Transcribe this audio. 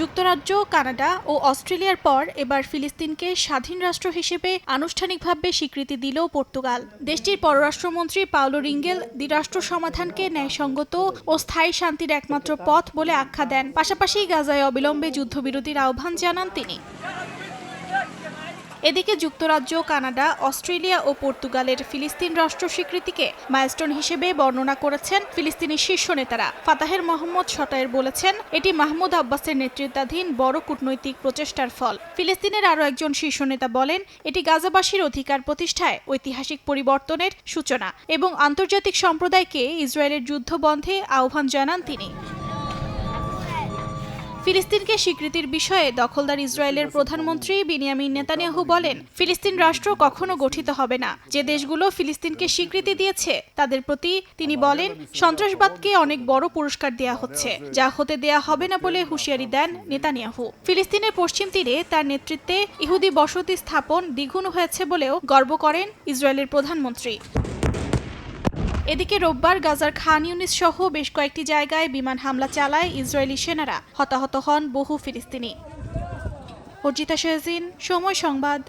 যুক্তরাজ্য, কানাডা ও অস্ট্রেলিয়ার পর এবার ফিলিস্তিনকে স্বাধীন রাষ্ট্র হিসেবে আনুষ্ঠানিকভাবে স্বীকৃতি দিল পর্তুগাল। দেশটির পররাষ্ট্রমন্ত্রী পাওলো রিঙ্গেল দ্বিরাষ্ট্র সমাধানকে ন্যায়সঙ্গত ও স্থায়ী শান্তির একমাত্র পথ বলে আখ্যা দেন। পাশাপাশি গাজায় অবিলম্বে যুদ্ধবিরতির আহ্বান জানান তিনি। এদিকে যুক্তরাজ্য, কানাডা, অস্ট্রেলিয়া ও পর্তুগালের ফিলিস্তিন রাষ্ট্র স্বীকৃতিকে মাইলস্টোন হিসেবে বর্ণনা করেছেন ফিলিস্তিনি শীর্ষ নেতারা। ফাতাহের মোহাম্মদ শতায়ের বলেছেন, এটি মাহমুদ আব্বাসের নেতৃত্বাধীন বড় কূটনৈতিক প্রচেষ্টার ফল। ফিলিস্তিনের আরও একজন শীর্ষ নেতা বলেন, এটি গাজাবাসীর অধিকার প্রতিষ্ঠায় ঐতিহাসিক পরিবর্তনের সূচনা এবং আন্তর্জাতিক সম্প্রদায়কে ইসরায়েলের যুদ্ধ বন্ধে আহ্বান জানান তিনি। ফিলিস্তিনকে স্বীকৃতির বিষয়ে দখলদার ইসরায়েলের প্রধানমন্ত্রী বিনিয়ামিন নেতানিয়াহু বলেন, ফিলিস্তিন রাষ্ট্র কখনো গঠিত হবে না। যে দেশগুলো ফিলিস্তিনকে স্বীকৃতি দিয়েছে, তাদের প্রতি তিনি বলেন, সন্ত্রাসবাদকে অনেক বড় পুরস্কার দেয়া হচ্ছে, যা হতে দেয়া হবে না বলে হুঁশিয়ারি দেন নেতানিয়াহু। ফিলিস্তিনের পশ্চিম তীরে তার নেতৃত্বে ইহুদি বসতি স্থাপন দ্বিগুণ হয়েছে বলেও গর্ব করেন ইসরায়েলের প্রধানমন্ত্রী। এদিকে রোববার গাজার খান ইউনিস সহ বেশ কয়েকটি জায়গায় বিমান হামলা চালায় ইসরায়েলি সেনারা। হতাহত হন বহু ফিলিস্তিনি। অর্জিতা শেহজিন সময় সংবাদ